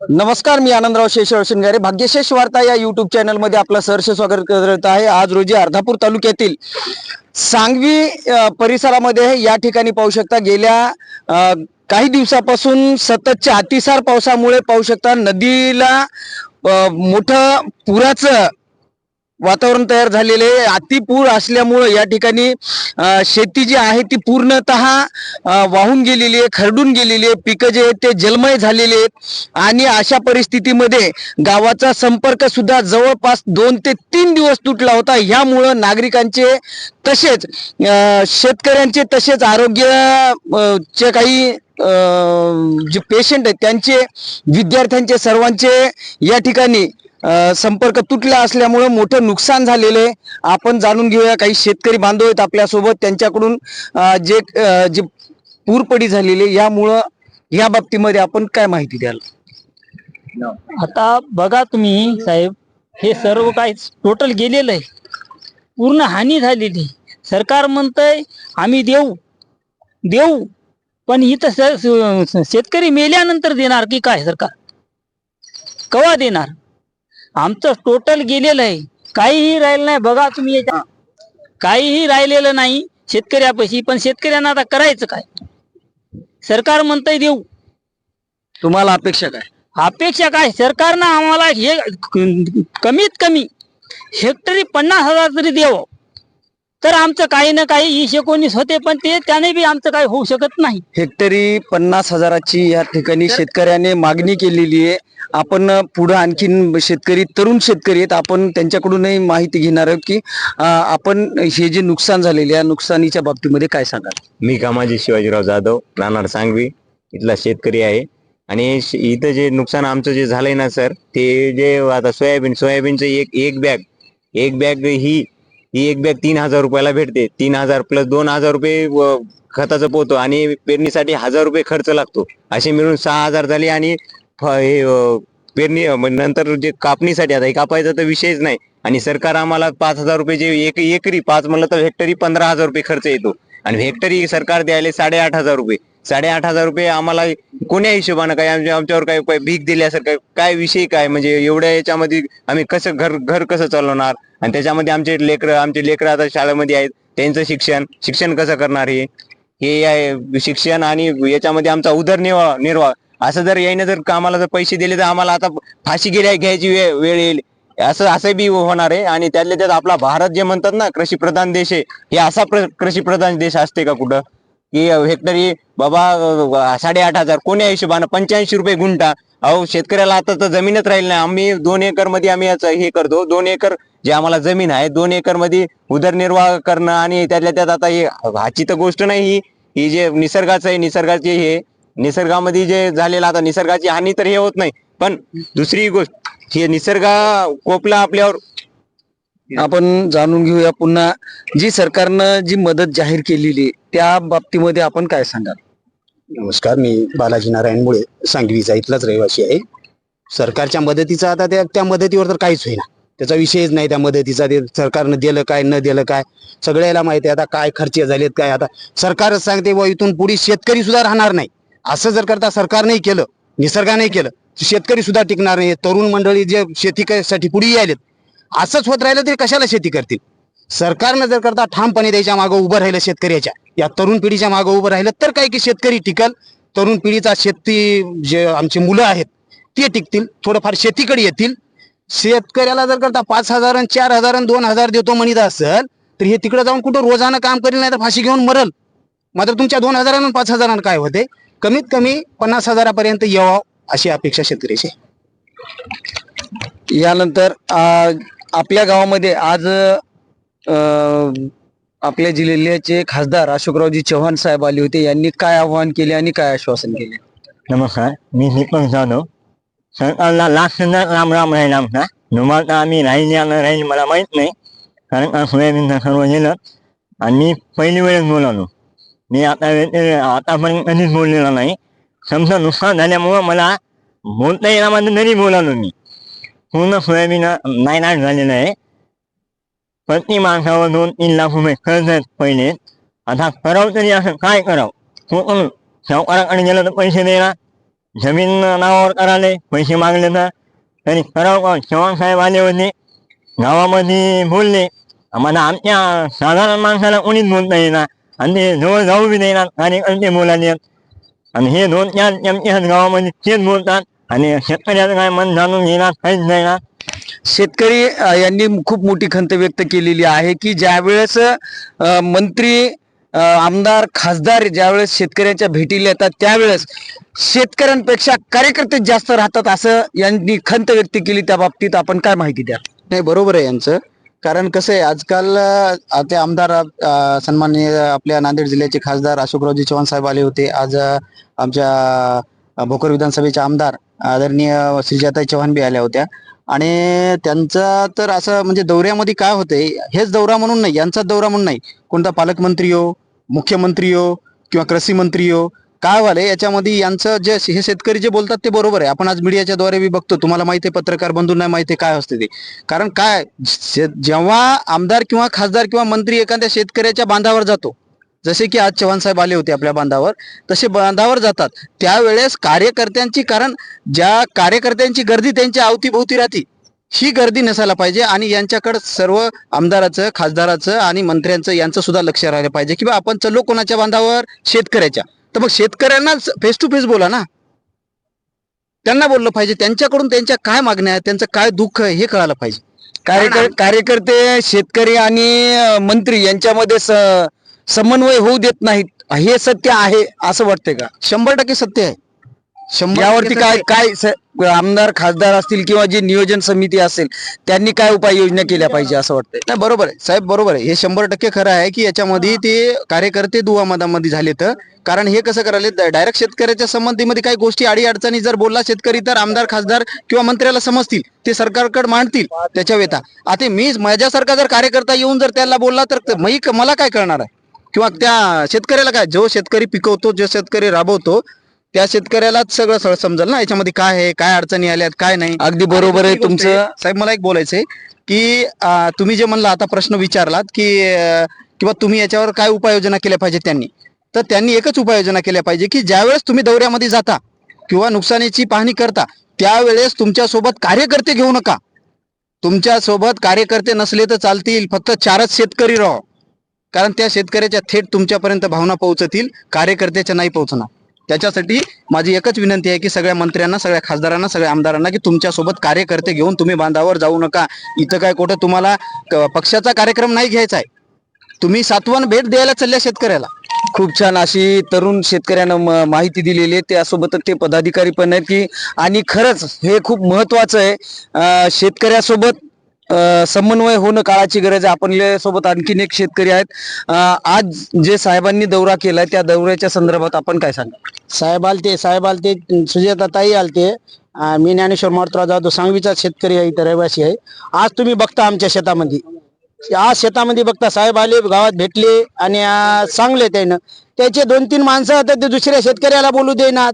नमस्कार मी आनंदराव शेषराव शिंगारे. भाग्यशेष वार्ता या युट्यूब चॅनलमध्ये आपलं सहर्ष स्वागत करत आहे. आज रोजी अर्धापूर तालुक्यातील सांगवी परिसरामध्ये या ठिकाणी पाहू शकता गेल्या काही दिवसापासून सततच्या अतिसार पावसामुळे पाहू शकता नदीला मोठं पुराचं वातावरण तयार झालेले आहे. अतिपूर असल्यामुळं या ठिकाणी शेती जी आहे ती पूर्णतः वाहून गेलेली आहे खरडून गेलेली आहे. पिकं जे आहेत ते जलमय झालेले आहेत. आणि अशा परिस्थितीमध्ये गावाचा संपर्क सुद्धा जवळपास दोन ते तीन दिवस तुटला होता. ह्यामुळं नागरिकांचे तसेच शेतकऱ्यांचे तसेच आरोग्य चे काही जे पेशंट आहेत त्यांचे विद्यार्थ्यांचे सर्वांचे या ठिकाणी संपर्क तुटला असल्यामुळं मोठं नुकसान झालेलं आहे. आपण जाणून घेऊया काही शेतकरी बांधव आहेत आपल्यासोबत. त्यांच्याकडून जे अ, जे पूरपडी झालेली आहे, यामुळं या बाबतीमध्ये आपण काय माहिती द्याल? आता बघा तुम्ही साहेब हे सर्व काय टोटल गेलेलं आहे. पूर्ण हानी झालेली सरकार म्हणतंय आम्ही देऊ देऊ पण इथं शेतकरी मेल्यानंतर देणार की काय सरकार? कवा देणार? आमचं टोटल गेलेलं आहे. काहीही राहिलं नाही. बघा तुम्ही याच्या काहीही राहिलेलं नाही. शेतकऱ्यापाशी. पण शेतकऱ्यांना आता करायचं काय? सरकार म्हणतंय देऊ. तुम्हाला अपेक्षा काय? अपेक्षा काय? सरकारनं आम्हाला हे कमीत कमी हेक्टरी पन्नास हजार तरी द्यावं तर आमचं काही ना काही वीस एकोणीस होते पण ते त्याने बी आमचं काही होऊ शकत नाही. हेक्टरी पन्नास हजाराची या ठिकाणी शेतकऱ्याने मागणी केलेली आहे. आपण पुढे आणखीन शेतकरी तरुण शेतकरी आहेत. आपण त्यांच्याकडूनही माहिती घेणार आहोत की अं, आपण हे जे नुकसान झालेले या नुकसानीच्या बाबतीमध्ये काय सांगाल? मी कामाजी शिवाजीराव जाधव राहणार सांगवी इथला शेतकरी आहे. आणि श- इथं जे नुकसान आमचं जे झालंय ना सर ते जे आता सोयाबीन सोयाबीनचं एक एक बॅग एक बॅग ही ही एक बॅग तीन हजार रुपयाला भेटते. तीन हजार प्लस दोन हजार रुपये खताचं पोहतो आणि पेरणीसाठी हजार रुपये खर्च लागतो. असे मिळून सहा हजार झाले आणि हे पेरणी नंतर जे कापणीसाठी आता हे कापायचा तर विषयच नाही. आणि सरकार आम्हाला पाच हजार रुपये जे एक एकरी पाच म्हणलं तर हेक्टरी पंधरा हजार रुपये खर्च येतो. आणि हेक्टरी सरकार द्यायला साडेआठ हजार रुपये. साडेआठ हजार रुपये आम्हाला कोण्या हिशोबानं काय आमच्या आमच्यावर काय काय भीक दिल्यासारखं काय विषय काय? म्हणजे एवढ्या याच्यामध्ये आम्ही कसं घर घर कसं चालवणार? आणि त्याच्यामध्ये आमचे लेकरं आमचे लेकरं आता शाळेमध्ये आहेत. त्यांचं शिक्षण शिक्षण कसं करणार हे? हे आहे शिक्षण आणि याच्यामध्ये आमचा उदरनिर्वाह निर्वाह. असं जर यायनं जर आम्हाला जर पैसे दिले तर आम्हाला आता फाशी गेल्या घ्यायची वेळ वेळ येईल. असं असं बी होणार आहे. आणि त्यातल्या त्यात आपला भारत जे म्हणतात ना कृषी प्रधान देश आहे हे असा प्र- कृषी प्रधान देश असते का कुठं? की हेक्टरी बाबा साडेआठ हजार कोण्या हिशोबानं पंच्याऐंशी रुपये गुंठा. अहो शेतकऱ्याला आता तर जमीनच राहील नाही. आम्ही दोन एकरमध्ये आम्ही याचं हे करतो. दोन एकर जे आम्हाला जमीन आहे दोन एकरमध्ये उदरनिर्वाह करणं आणि त्यातल्या त्यात आता हे हाची तर गोष्ट नाही ही. ही जे निसर्गाचं आहे निसर्गाचे हे निसर्गामध्ये जे झालेलं आता निसर्गाची हानी तर हे होत नाही. पण दुसरी गोष्ट हे निसर्गा कोपला आपल्यावर आपण जाणून घेऊया पुन्हा जी सरकारनं जी मदत जाहीर केलेली आहे, त्या बाबतीमध्ये आपण काय सांगाल? नमस्कार मी बालाजी नारायण मुळे सांगवीचा इथलाच रहिवासी आहे. सरकारच्या मदतीचा आता त्या त्या मदतीवर तर काहीच होईना. त्याचा विषयच नाही त्या मदतीचा. ते सरकारनं दिलं काय न दिलं काय? सगळ्याला माहिती आहे. आता काय खर्च झालेत काय आता सरकारच सांगते व इथून पुढे शेतकरी सुद्धा राहणार नाही. असं जर करता सरकार नाही केलं निसर्गाने केलं शेतकरी सुद्धा टिकणार नाही. तरुण मंडळी जे शेती साठी पुढे यायलेत असंच होत राहिलं तरी कशाला शेती करतील? सरकारनं जर करता ठामपणे त्याच्या मागं उभं राहिलं शेतकऱ्याच्या. या तरुण पिढीच्या मागं उभं राहिलं तर काय की शेतकरी टिकल. तरुण पिढीचा शेती जे आमची मुलं आहेत ते टिकतील. थोडंफार शेतीकडे येतील. शेतकऱ्याला जर करता पाच हजार आणि चार हजार आणि दोन हजार देतो म्हणत असेल तर हे तिकडे जाऊन कुठं रोजानं काम करेल नाही तर फाशी घेऊन मरल. मात्र तुमच्या दोन हजारानं पाच हजारानं काय होते? कमीत कमी पन्नास हजारापर्यंत यावं अशी अपेक्षा शेतकऱ्याची यानंतर आपल्या गावामध्ये आज आपल्या जिल्ह्याचे खासदार अशोकरावजी चव्हाण साहेब आले होते. यांनी काय आवाहन केले आणि काय आश्वासन केले? नमस्कार मी दीपक जाधव. सरकारला लाख सुद्धा राम राम राहील आमचा नुमाल आम्ही राहील या न राहील मला माहीत नाही. कारण का सोयाबीनचं सर्व गेलं आणि मी पहिली वेळेस बोलालो. मी आता आतापर्यंत कधीच बोललेलो नाही. समजा नुकसान झाल्यामुळं मला बोलता येणार माझं तरी बोलालो मी. पूर्ण सोयाबीन नायनाट झालेलं आहे प्रति माणसावर दोन तीन लाख रुपये खर्च आहेत पहिले आता करावं तरी असं काय करावं तो सावकाराकडे गेलं तर पैसे देणार जमीन नावावर कराले पैसे मागले तर तरी करावं का चव्हाण साहेब आले होते। गावामध्ये बोलले आम्हाला आमच्या साधारण माणसाला कोणीच बोलता येईना आणि ते जवळ जाऊ बी देणार. कार्यकर्ते बोलायले आणि हे दोन चार चमचे आहेत गावामध्ये तेच बोलतात. आणि शेतकऱ्याचं काय मन जाणून घेणार काहीच नाही ना? शेतकरी अ, यांनी खूप मोठी खंत व्यक्त केलेली आहे की ज्यावेळेस अ, मंत्री अ, आमदार खासदार ज्यावेळेस शेतकऱ्यांच्या भेटीला येतात त्यावेळेस शेतकऱ्यांपेक्षा कार्यकर्ते जास्त राहतात असं यांनी खंत व्यक्त केली. त्या बाबतीत आपण काय माहिती द्या नाही बरोबर आहे यांचं. कारण कसं आहे आजकाल अं, ते आमदार अं, सन्माननीय आपल्या नांदेड जिल्ह्याचे खासदार अशोकरावजी चव्हाण साहेब आले होते. आज अं, आमच्या अं, भोकर विधानसभेचे आमदार आदरणीय श्रीजाता चव्हाण बी आल्या होत्या. आणि त्यांचा तर असं म्हणजे दौऱ्यामध्ये काय होते हेच दौरा म्हणून नाही यांचाच दौरा म्हणून नाही. कोणता पालकमंत्री हो मुख्यमंत्री हो किंवा कृषी मंत्री हो काय व्हायलंय याच्यामध्ये यांचं जे हे शेतकरी जे बोलतात ते बरोबर आहे. आपण आज मीडियाच्या द्वारे बी बघतो तुम्हाला माहिती आहे पत्रकार बंधू नाही माहिती आहे काय असते ते. कारण काय जेव्हा आमदार किंवा खासदार किंवा मंत्री एखाद्या शेतकऱ्याच्या बांधावर जातो जसे की आज चव्हाण साहेब आले होते आपल्या बांधावर तसे बांधावर जातात. त्यावेळेस कार्यकर्त्यांची कारण ज्या कार्यकर्त्यांची गर्दी त्यांच्या अवतीभोवती राहते ही गर्दी नसायला पाहिजे आणि यांच्याकडे सर्व आमदाराचं खासदाराचं आणि मंत्र्यांचं यांचं सुद्धा लक्ष राहिलं पाहिजे की बा आपण चलो कोणाच्या बांधावर? शेतकऱ्याच्या. तर मग शेतकऱ्यांना फेस टू फेस बोला ना. त्यांना बोललं पाहिजे. त्यांच्याकडून त्यांच्या काय मागण्या आहेत? त्यांचं काय दुःख आहे? हे कळायला पाहिजे. कार्यकर कार्यकर्ते शेतकरी आणि मंत्री यांच्यामध्ये समन्वय होऊ देत नाहीत. हे सत्य आहे असं वाटतंय का? शंभर टक्के सत्य आहे. शंभर यावरती काय काय स- आमदार खासदार असतील किंवा जी नियोजन समिती असेल त्यांनी काय उपाययोजना केल्या पाहिजे असं वाटतंय? नाही बरोबर आहे. साहेब बरोबर आहे. हे शंभर टक्के खरं आहे की याच्यामध्ये ते कार्यकर्ते दुवामदामध्ये झाले तर. कारण हे कसं करायला डायरेक्ट शेतकऱ्याच्या संबंधीमध्ये काही गोष्टी अडी अडचणी जर बोलला शेतकरी तर आमदार खासदार किंवा मंत्र्याला समजतील. ते सरकारकडे मांडतील त्याच्या वेता. आता मी माझ्यासारखा जर कार्यकर्ता येऊन जर त्याला बोलला तर मी मला काय करणार आहे? किंवा त्या शेतकऱ्याला काय जो शेतकरी पिकवतो जो शेतकरी राबवतो त्या शेतकऱ्यालाच सगळं सगळं समजेल ना? याच्यामध्ये काय आहे काय अडचणी आल्यात काय नाही? अगदी बरोबर आहे तुमचं. साहेब मला एक बोलायचंय की तुम्ही जे म्हणला आता प्रश्न विचारलात की किंवा तुम्ही याच्यावर काय उपाययोजना केल्या पाहिजे त्यांनी? तर त्यांनी एकच उपाययोजना केल्या पाहिजे की ज्यावेळेस तुम्ही दौऱ्यामध्ये जाता किंवा नुकसानीची पाहणी करता त्यावेळेस तुमच्यासोबत कार्यकर्ते घेऊ नका. तुमच्यासोबत कार्यकर्ते नसले तर चालतील फक्त चारच शेतकरी राहा. कारण त्या शेतकऱ्याच्या थेट तुमच्यापर्यंत भावना पोहोचतील कार्यकर्त्याच्या नाही पोहोचणार. त्याच्यासाठी माझी एकच विनंती आहे की सगळ्या मंत्र्यांना सगळ्या खासदारांना सगळ्या आमदारांना की तुमच्यासोबत कार्यकर्ते घेऊन तुम्ही बांधावर जाऊ नका. इथं काय कुठं तुम्हाला क- पक्षाचा कार्यक्रम नाही घ्यायचा आहे. तुम्ही सातवान भेट द्यायला चालल्या शेतकऱ्याला. खूप छान. अशी तरुण शेतकऱ्यांना म- माहिती दिलेली आहे. त्यासोबतच ते पदाधिकारी पण आहेत की आणि खरंच हे खूप महत्वाचं आहे. शेतकऱ्यासोबत समन्वय होणं काळाची गरज आहे. आपल्यासोबत आणखीन एक शेतकरी आहेत. आज जे साहेबांनी दौरा केलाय त्या दौऱ्याच्या संदर्भात आपण काय सांगा साहेब आलते साहेब आलते सुजाता ताई आलते मी ज्ञानेश्वर मारुतराव जाधव सांगवीचा शेतकरी आहे इथं रहिवासी आहे. आज तुम्ही बघता आमच्या शेतामध्ये. आज शेतामध्ये बघता साहेब आले गावात भेटले आणि सांगले त्यानं. त्याचे दोन तीन माणसं आता ते दुसऱ्या शेतकऱ्याला बोलू देणार.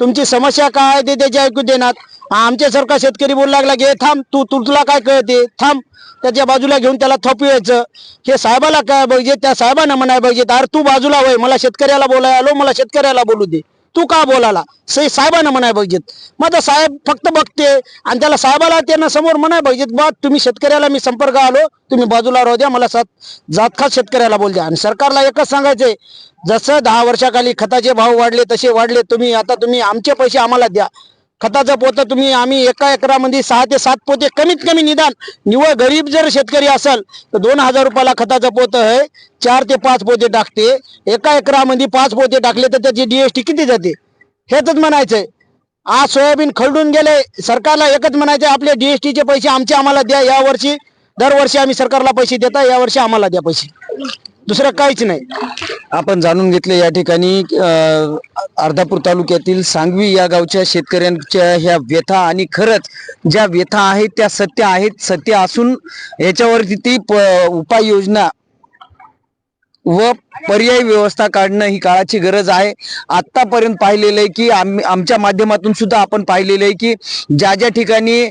तुमची समस्या काय आहे ते त्याची ऐकू देणार. आमच्यासारखा शेतकरी बोलू लागला की थांब तू तु तुला काय कळते? थांब. त्याच्या बाजूला घेऊन त्याला थोपवायचं. हे साहेबाला काय पाहिजे? त्या साहेबांना म्हणाय पाहिजे अरे तू बाजूला होय मला शेतकऱ्याला बोलाय आलो मला शेतकऱ्याला बोलू दे. तू का बोलाला? से साहेबांना म्हणाय पाहिजेत. मग आता साहेब फक्त बघते आणि त्याला साहेबाला त्यांना समोर म्हणाय पाहिजेत बा तुम्ही शेतकऱ्याला मी संपर्क आलो तुम्ही बाजूला राहू द्या मला सात जातखात शेतकऱ्याला बोल द्या. आणि सरकारला एकच सांगायचंय जसं दहा वर्षाखाली खताचे भाव वाढले तसे वाढले तुम्ही आता तुम्ही आमचे पैसे आम्हाला द्या. खताचं पोतं तुम्ही आम्ही एका एकरामध्ये सहा ते सात पोते कमीत कमी निदान. निवळ गरीब जर शेतकरी असेल तर दोन हजार रुपयाला खताचं पोतं आहे. चार ते पाच पोते टाकते. एका एकरामध्ये पाच पोते टाकले तर त्याची डीएसटी किती जाते? हेच म्हणायचंय. आज सोयाबीन खरडून गेले सरकारला एकच म्हणायचं आपले डीएसटीचे पैसे आमचे आम्हाला द्या. यावर्षी दरवर्षी आम्ही सरकारला पैसे देता यावर्षी आम्हाला द्या पैसे. दुसरं काहीच नाही. आपण जाणून घेतले या ठिकाणी अर्धापूर तालुक्यातील सांगवी या गावच्या शेतकऱ्यांच्या ह्या व्यथा आणि खरंच ज्या व्यथा आहेत त्या सत्य आहेत. सत्य असून याच्यावरती ती प- उपाययोजना व पर्यायी व्यवस्था काढणं ही काळाची गरज आहे. आत्तापर्यंत पाहिलेलं आहे की आम्ही आमच्या माध्यमातून सुद्धा आपण पाहिलेलं आहे की ज्या ज्या ठिकाणी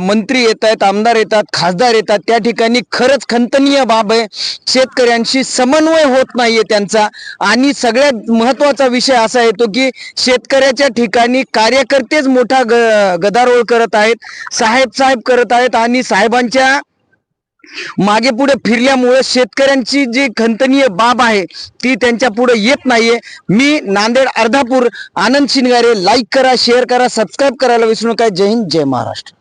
मंत्री येत आहेत आमदार येतात खासदार येतात त्या ठिकाणी खरंच खंतनीय बाब आहे. शेतकऱ्यांशी समन्वय होत नाहीये त्यांचा. आणि सगळ्यात महत्त्वाचा विषय असा येतो की शेतकऱ्याच्या ठिकाणी कार्यकर्तेच मोठा ग गदारोळ करत आहेत. साहेब साहेब करत आहेत आणि साहेबांच्या मागे पुढे फिरल्यामुळे शेतकऱ्यांची जी खंतनीय बाब आहे ती त्यांच्या पुढे येत नाहीये. मी नांदेड अर्धापूर आनंद शिनगारे लाईक करा शेअर करा सबस्क्राईब करायला विसरू नका. जय हिंद जय महाराष्ट्र.